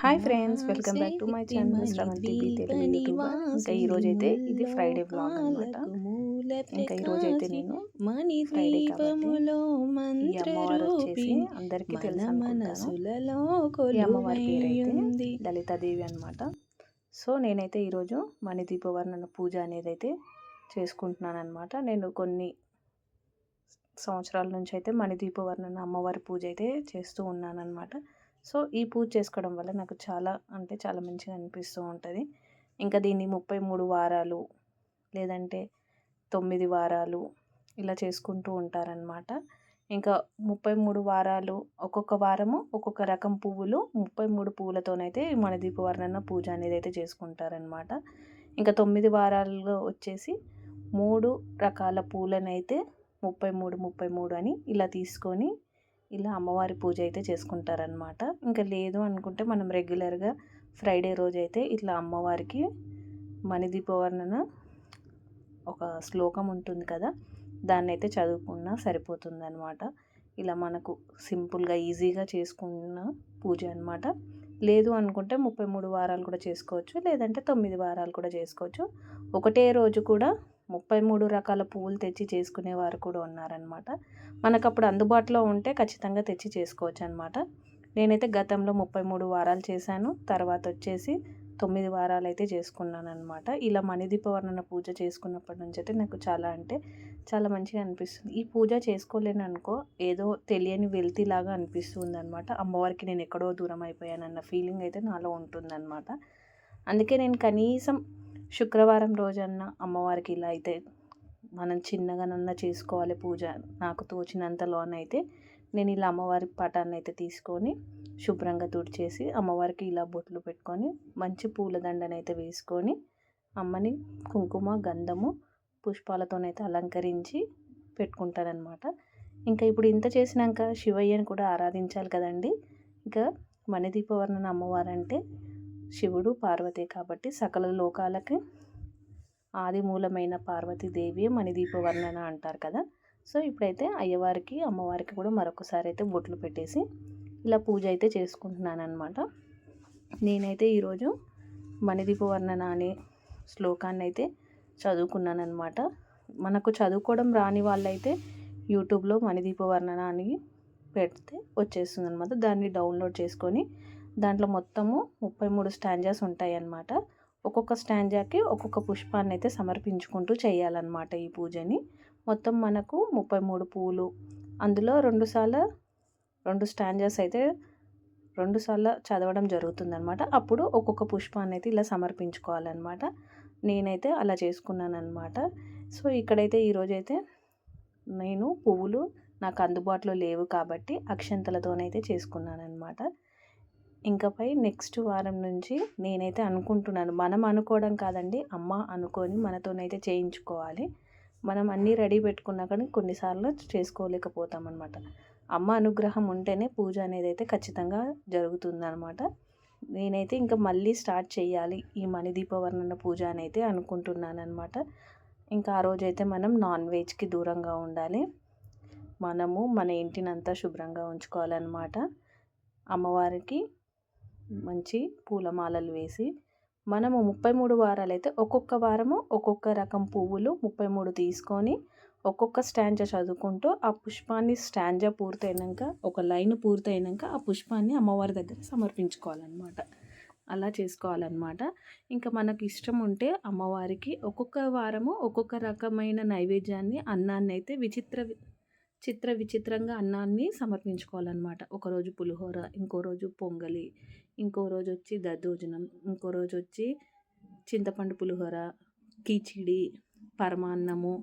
Hi friends welcome back to my channel Sravanthi Telugu youtuber ఇంకా ఈరోజు అయితే ఇది ఫ్రైడే బ్లాగ్ అనమాట ఇంకా ఈరోజు అయితే నేను ఫ్రైడే కాబట్టి ఈ అమ్మవారు వచ్చేసి అందరికీ తెలుసు అనుకుంటాను. ఈ అమ్మవారి పేరు అయితే లలితాదేవి అనమాట సో నేనైతే ఈరోజు మణిదీపవర్ణన పూజ అనేది అయితే చేసుకుంటున్నాను అనమాట నేను కొన్ని సంవత్సరాల నుంచి అయితే మణిదీపవర్ణన అమ్మవారి పూజ అయితే చేస్తూ ఉన్నాను అనమాట సో ఈ పూజ చేసుకోవడం వల్ల నాకు చాలా అంటే చాలా మంచిగా అనిపిస్తూ ఉంటుంది. ఇంకా దీన్ని ముప్పై మూడు వారాలు లేదంటే తొమ్మిది వారాలు ఇలా చేసుకుంటూ ఉంటారనమాట ఇంకా ముప్పై మూడు వారాలు ఒక్కొక్క వారము ఒక్కొక్క రకం పువ్వులు ముప్పై మూడు పువ్వులతోనైతే మన దీపవర్ణన పూజ అనేది అయితే చేసుకుంటారనమాట ఇంకా తొమ్మిది వారాల్లో వచ్చేసి మూడు రకాల పూలనైతే ముప్పై మూడు ముప్పై మూడు అని ఇలా తీసుకొని ఇలా అమ్మవారి పూజ అయితే చేసుకుంటారనమాట ఇంకా లేదు అనుకుంటే మనం రెగ్యులర్గా ఫ్రైడే రోజు అయితే ఇట్లా అమ్మవారికి మణిదీపవర్ణన ఒక శ్లోకం ఉంటుంది కదా దాన్ని అయితే చదువుకున్నా సరిపోతుందనమాట ఇలా మనకు సింపుల్గా ఈజీగా చేసుకున్న పూజ అనమాట లేదు అనుకుంటే ముప్పై మూడు వారాలు కూడా చేసుకోవచ్చు లేదంటే తొమ్మిది వారాలు కూడా చేసుకోవచ్చు. ఒకటే రోజు కూడా ముప్పై మూడు రకాల పువ్వులు తెచ్చి చేసుకునేవారు కూడా ఉన్నారనమాట మనకు అప్పుడు అందుబాటులో ఉంటే ఖచ్చితంగా తెచ్చి చేసుకోవచ్చు అనమాట నేనైతే గతంలో ముప్పై మూడు వారాలు చేశాను. తర్వాత వచ్చేసి తొమ్మిది వారాలు అయితే చేసుకున్నాను అనమాట ఇలా మణిదీపవర్ణన పూజ చేసుకున్నప్పటి నుంచి అయితే నాకు చాలా అంటే చాలా మంచిగా అనిపిస్తుంది. ఈ పూజ చేసుకోలేను అనుకో ఏదో తెలియని వెల్తిలాగా అనిపిస్తుంది అనమాట అమ్మవారికి నేను ఎక్కడో దూరం అయిపోయానన్న ఫీలింగ్ అయితే నాలో ఉంటుందన్నమాట. అందుకే నేను కనీసం శుక్రవారం రోజన్న అమ్మవారికి ఇలా అయితే మనం చిన్నగానన్నా చేసుకోవాలి పూజ. నాకు తోచినంతలోనైతే నేను ఇలా అమ్మవారి పటాన్ని అయితే తీసుకొని శుభ్రంగా తుడిచేసి అమ్మవారికి ఇలా బొట్లు పెట్టుకొని మంచి పూలదండనైతే వేసుకొని అమ్మని కుంకుమ గంధము పుష్పాలతోనైతే అలంకరించి పెట్టుకుంటానమాట ఇంకా ఇప్పుడు ఇంత చేసినాక శివయ్యని కూడా ఆరాధించాలి కదండి. ఇంకా మణిదీపవర్ణన అమ్మవారు అంటే శివుడు పార్వతి కాబట్టి సకల లోకాలకి ఆది మూలమైన పార్వతీదేవి మణిదీపవర్ణన అంటారు కదా. సో ఇప్పుడైతే అయ్యవారికి అమ్మవారికి కూడా మరొకసారి అయితే బొట్లు పెట్టేసి ఇలా పూజ అయితే చేసుకుంటున్నాను అనమాట నేనైతే ఈరోజు మణిదీపవర్ణన అనే శ్లోకాన్ని అయితే చదువుకున్నాను అనమాట మనకు చదువుకోవడం రాని వాళ్ళైతే యూట్యూబ్లో మణిదీపవర్ణన అని పెడితే వచ్చేస్తుంది అనమాట దాన్ని డౌన్లోడ్ చేసుకొని దాంట్లో మొత్తము ముప్పై మూడు స్టాంజాస్ ఉంటాయి అన్నమాట ఒక్కొక్క స్టాంజాకి ఒక్కొక్క పుష్పాన్ని అయితే సమర్పించుకుంటూ చేయాలన్నమాట ఈ పూజని. మొత్తం మనకు ముప్పై మూడు పూలు. అందులో రెండుసార్లు రెండు స్టాంజాస్ అయితే రెండుసార్లు చదవడం జరుగుతుందనమాట అప్పుడు ఒక్కొక్క పుష్పాన్ని అయితే ఇలా సమర్పించుకోవాలన్నమాట. నేనైతే అలా చేసుకున్నానమాట సో ఇక్కడైతే ఈరోజైతే నేను పువ్వులు నాకు అందుబాటులో లేవు కాబట్టి అక్షంతలతోనైతే చేసుకున్నానమాట ఇంకపై నెక్స్ట్ వారం నుంచి నేనైతే అనుకుంటున్నాను. మనం అనుకోవడం కాదండి అమ్మ అనుకొని మనతోనైతే చేయించుకోవాలి. మనం అన్నీ రెడీ పెట్టుకున్నా కానీ కొన్నిసార్లు చేసుకోలేకపోతాం అనమాట అమ్మ అనుగ్రహం ఉంటేనే పూజ అనేది అయితే ఖచ్చితంగా జరుగుతుందనమాట నేనైతే ఇంకా మళ్ళీ స్టార్ట్ చేయాలి ఈ మణిదీపవర్ణన పూజ అని అయితే అనుకుంటున్నాను అనమాట ఇంకా ఆ రోజైతే మనం నాన్ వెజ్కి దూరంగా ఉండాలి. మనము మన ఇంటినంతా శుభ్రంగా ఉంచుకోవాలన్నమాట. అమ్మవారికి మంచి పూలమాలలు వేసి మనము ముప్పై మూడు వారాలు అయితే ఒక్కొక్క వారము ఒక్కొక్క రకం పువ్వులు ముప్పై మూడు తీసుకొని ఒక్కొక్క స్టాంజ చదువుకుంటూ ఆ పుష్పాన్ని స్టాంజ పూర్తయినాక ఒక లైన్ పూర్తయినాక ఆ పుష్పాన్ని అమ్మవారి దగ్గర సమర్పించుకోవాలన్నమాట. అలా చేసుకోవాలన్నమాట. ఇంకా మనకు ఇష్టం ఉంటే అమ్మవారికి ఒక్కొక్క వారము ఒక్కొక్క రకమైన నైవేద్యాన్ని అన్నాన్ని అయితే విచిత్ర చిత్ర విచిత్రంగా అన్నాన్ని సమర్పించుకోవాలన్నమాట. ఒకరోజు పులిహోర ఇంకో రోజు పొంగలి ఇంకో రోజు వచ్చి దద్దోజనం ఇంకో రోజు వచ్చి చింతపండు పులిహోర కిచిడి పరమాన్నము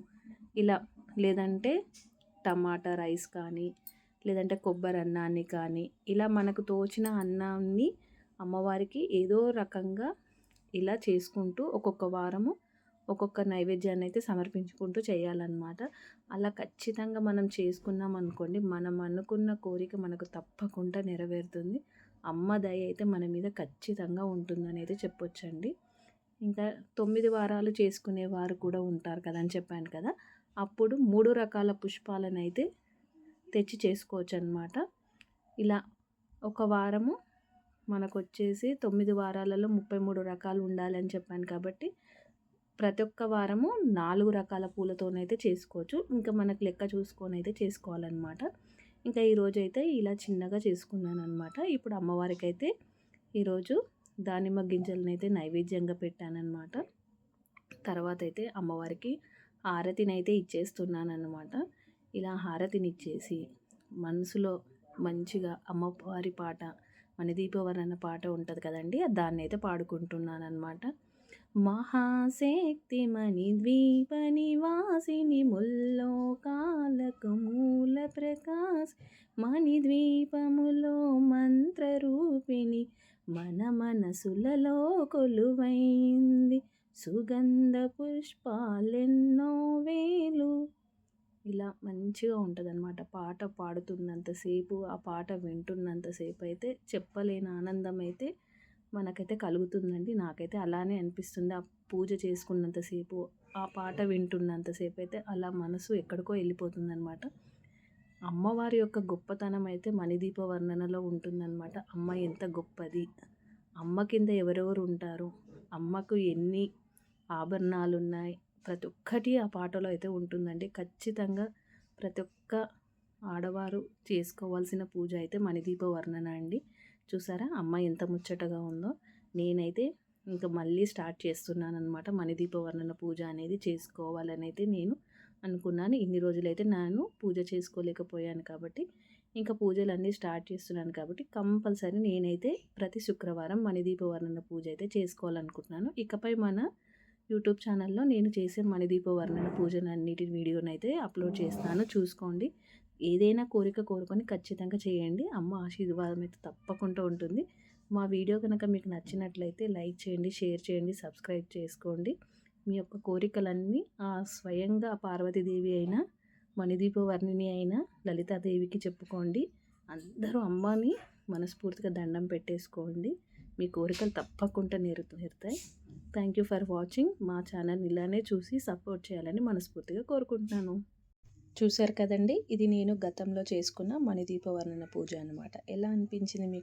ఇలా లేదంటే టమాటా రైస్ కానీ లేదంటే కొబ్బరి అన్నాన్ని కానీ ఇలా మనకు తోచిన అన్నాన్ని అమ్మవారికి ఏదో రకంగా ఇలా చేసుకుంటూ ఒక్కొక్క వారము ఒక్కొక్క నైవేద్యాన్ని అయితే సమర్పించుకుంటూ చేయాలన్నమాట. అలా ఖచ్చితంగా మనం చేసుకున్నాం అనుకోండి మనం అనుకున్న కోరిక మనకు తప్పకుండా నెరవేరుతుంది. అమ్మ దయ అయితే మన మీద ఖచ్చితంగా ఉంటుందని అయితే చెప్పొచ్చండి. ఇంకా తొమ్మిది వారాలు చేసుకునే వారు కూడా ఉంటారు కదా అని చెప్పాను కదా అప్పుడు మూడు రకాల పుష్పాలను అయితే తెచ్చి చేసుకోవచ్చు అనమాట ఇలా ఒక వారము మనకు వచ్చేసి తొమ్మిది వారాలలో ముప్పై మూడు రకాలు ఉండాలని చెప్పాను కాబట్టి ప్రతి ఒక్క వారము నాలుగు రకాల పూలతోనైతే చేసుకోవచ్చు. ఇంకా మనకు లెక్క చూసుకొని అయితే చేసుకోవాలన్నమాట. ఇంకా ఈరోజు అయితే ఇలా చిన్నగా చేసుకున్నాను అనమాట ఇప్పుడు అమ్మవారికి అయితే ఈరోజు దానిమ్మ గింజలను అయితే నైవేద్యంగా పెట్టానన్నమాట. తర్వాత అయితే అమ్మవారికి హారతిని అయితే ఇచ్చేస్తున్నాను అనమాట ఇలా హారతిని ఇచ్చేసి మనసులో మంచిగా అమ్మవారి పాట మన దీపవరణ పాట ఉంటుంది కదండి దాన్ని అయితే పాడుకుంటున్నాను అనమాట మహాశక్తి మణి ద్వీప నివాసిని ముల్లోకాలకు మూల ప్రకాశ్. మణిద్వీపములో మంత్రరూపిణి మన మనసులలో కొలువైంది. సుగంధ పుష్పాలెన్నో వేలు. ఇలా మంచిగా ఉంటుంది అనమాట పాట పాడుతున్నంతసేపు ఆ పాట వింటున్నంతసేపు అయితే చెప్పలేని ఆనందం అయితే మనకైతే కలుగుతుందండి. నాకైతే అలానే అనిపిస్తుంది. ఆ పూజ చేసుకున్నంతసేపు ఆ పాట వింటున్నంతసేపు అయితే అలా మనసు ఎక్కడికో వెళ్ళిపోతుందనమాట అమ్మవారి యొక్క గొప్పతనం అయితే మణిదీప వర్ణనలో ఉంటుందన్నమాట. అమ్మ ఎంత గొప్పది. అమ్మ కింద ఎవరెవరు ఉంటారు? అమ్మకు ఎన్ని ఆభరణాలు ఉన్నాయి ప్రతి ఒక్కటి ఆ పాటలో అయితే ఉంటుందండి. ఖచ్చితంగా ప్రతి ఒక్క ఆడవారు చేసుకోవాల్సిన పూజ అయితే మణిదీప వర్ణన అండి. చూసారా? అమ్మ ఎంత ముచ్చటగా ఉందో. నేనైతే ఇంకా మళ్ళీ స్టార్ట్ చేస్తున్నాను అనమాట మణిదీప వర్ణన పూజ అనేది చేసుకోవాలని అయితే నేను అనుకున్నాను. ఇన్ని రోజులైతే నేను పూజ చేసుకోలేకపోయాను కాబట్టి ఇంకా పూజలన్నీ స్టార్ట్ చేస్తున్నాను కాబట్టి కంపల్సరీ నేనైతే ప్రతి శుక్రవారం మణిదీప వర్ణన పూజ అయితే చేసుకోవాలనుకుంటున్నాను. ఇకపై మన యూట్యూబ్ ఛానల్లో నేను చేసే మణిదీప వర్ణన పూజను అయితే అప్లోడ్ చేస్తాను. చూసుకోండి. ఏదైనా కోరిక కోరుకొని ఖచ్చితంగా చేయండి. అమ్మ ఆశీర్వాదం అయితే తప్పకుండా ఉంటుంది. మా వీడియో కనుక మీకు నచ్చినట్లయితే లైక్ చేయండి షేర్ చేయండి సబ్స్క్రైబ్ చేసుకోండి. మీ యొక్క కోరికలన్నీ ఆ స్వయంగా పార్వతీదేవి అయినా మణిదీప వర్ణిని అయిన లలితాదేవికి చెప్పుకోండి. అందరూ అమ్మని మనస్ఫూర్తిగా దండం పెట్టేసుకోండి. మీ కోరికలు తప్పకుండా నేరుతాయి థ్యాంక్ యూ ఫర్ వాచింగ్ మా ఛానల్ ఇలానే చూసి సపోర్ట్ చేయాలని మనస్ఫూర్తిగా కోరుకుంటున్నాను. చూశారు కదండి? ఇది నేను గతంలో చేసుకున్న మణిదీప వర్ణన పూజ అనమాట ఎలా అనిపించింది మీకు?